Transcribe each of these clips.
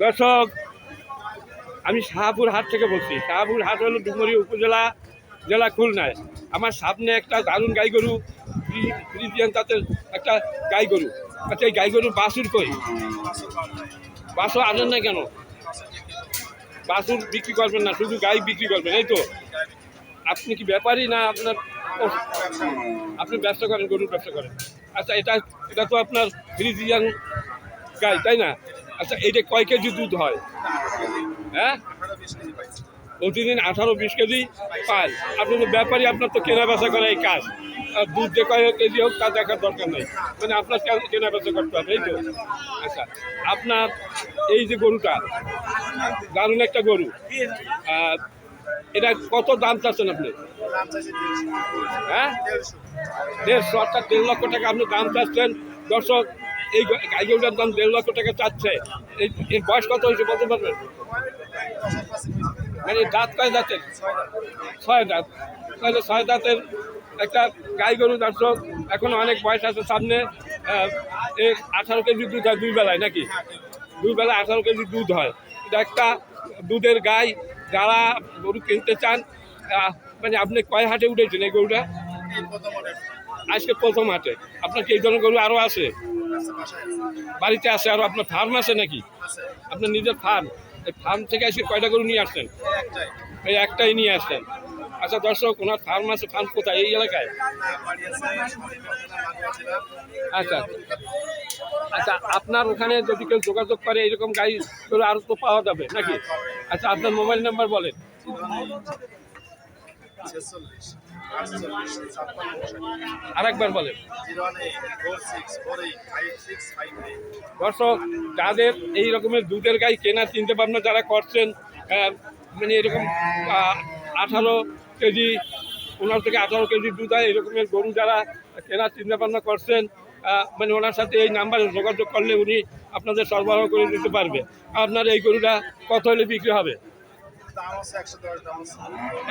দর্শক, আমি শাহপুর হাট থেকে বলছি। শাহপুর হাট হলো ডুমুরি উপজেলা, জেলা খুলনায়। আমার সামনে একটা দারুণ গাই গরু, ফ্রি- ফ্রিজিয়ান জাতের একটা গাই গরু। আচ্ছা এই গাই গরু বাসুর কই? বাসও আনেন না কেন? বাসুর বিক্রি করবেন না, শুধু গাই বিক্রি করবেন, এই তো। আপনি কি ব্যাপারী না আপনার আপনি ব্যবসা করেন, গরুর ব্যবসা করেন? আচ্ছা এটা এটা তো আপনার ফ্রিজিয়ান গাই, তাই না? আচ্ছা এইটা কয় কেজি দুধ হয়? হ্যাঁ? প্রতিদিন আঠারো, বিশ কেজি পায়। আপনি তো ব্যাপারী, আপনার তো কেনা বেচা করা এই কাজ। আর দুধ যে কয় কেজি হোক, তা দেখার দরকার নেই। মানে আপনার কেন- বেচা করতে হবে, এই তো। আচ্ছা আপনার এই যে গরুটা, দারুণ একটা গরু। এটা কত দাম চাচ্ছেন আপনি? হ্যাঁ? দেড়শো, অর্থাৎ দেড় লক্ষ টাকা আপনি দাম চাচ্ছেন। দর্শক এই গাই গরুটার দাম দেড় লক্ষ টাকা চাচ্ছে। এর বয়স কত হয়েছে বলতে পারবেন? মানে দাঁত কয় দাঁতের? ছয় দাঁত। তাহলে ছয় দাঁতের একটা গাই গরু দর্শক এখন অনেক বয়স আছে সামনে। আহ, আঠারো কেজি দুধ হয় দুই বেলায় নাকি? দুই বেলা আঠারো কেজি দুধ হয়। এটা একটা দুধের গাই। যারা গরু কিনতে চান মানে আপনি কয় হাটে উঠেছেন এই গরুটা? আজকে প্রথম হাটে। আপনার কি এই ধরনের গরু আরও আছে? বাড়িতে আছে আরও আপনার ফার্ম আছে নাকি? আপনার নিজের ফার্ম এই ফার্ম থেকে আজকে কয়টা গরু নিয়ে আসছেন? এই একটাই নিয়ে আসছেন। আচ্ছা দর্শক ওনার ফার্ম আছে ফার্ম কোথায়? এই এলাকায়? আচ্ছা আচ্ছা। আপনার ওখানে যদি কেউ যোগাযোগ করে এরকম গাড়ি আরও তো পাওয়া যাবে নাকি? আচ্ছা আপনার মোবাইল নাম্বার বলেন। আরেকবার বলেন। দর্শক, যাদের এই রকমের দুধের গাই কেনার চিন্তা ভাবনা যারা করছেন মানে এরকম আঠারো কেজি পনেরো থেকে আঠারো কেজি দুধ হয় এরকমের গরু যারা কেনার চিন্তা ভাবনা করছেন মানে ওনার সাথে এই নাম্বারে যোগাযোগ করলে উনি আপনাদের সরবরাহ করে দিতে পারবে। আপনার এই গরুটা কত হলে বিক্রি হবে?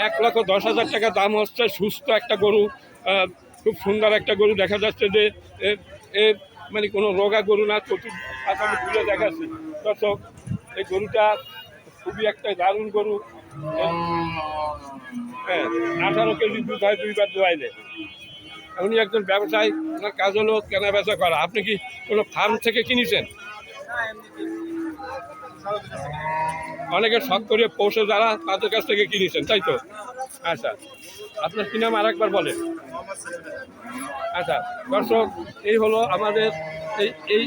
এক লক্ষ দশ হাজার টাকা দাম হচ্ছে সুস্থ একটা গরু খুব সুন্দর একটা গরু দেখা যাচ্ছে যে এ- এ মানে কোনো রোগা গরু না চতুর আসামে তুলে দেখাচ্ছে। দর্শক এই গরুটা খুবই একটা দারুণ গরু। হ্যাঁ আঠারো কেজি দুধ হয় দুইবার দোয়াইলে। উনি একজন ব্যবসায়ী ওনার কাজ হলো কেনা বেচা করা। আপনি কি কোনো ফার্ম থেকে কিনেছেন? অনেকে শখ করে পৌঁছে যারা তাদের কাছ থেকে কিনেছেন, তাই তো? আচ্ছা আপনার কি নাম আরেকবার বলেন? আচ্ছা দর্শক, এই হলো আমাদের এই এই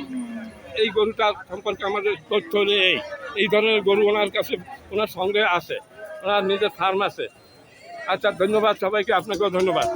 এই গরুটা সম্পর্কে আমাদের তথ্য এই এই ধরনের গরু ওনার কাছে, ওনার সঙ্গে আছে, ওনার নিজের ফার্ম আছে। আচ্ছা ধন্যবাদ সবাইকে, আপনাকেও ধন্যবাদ।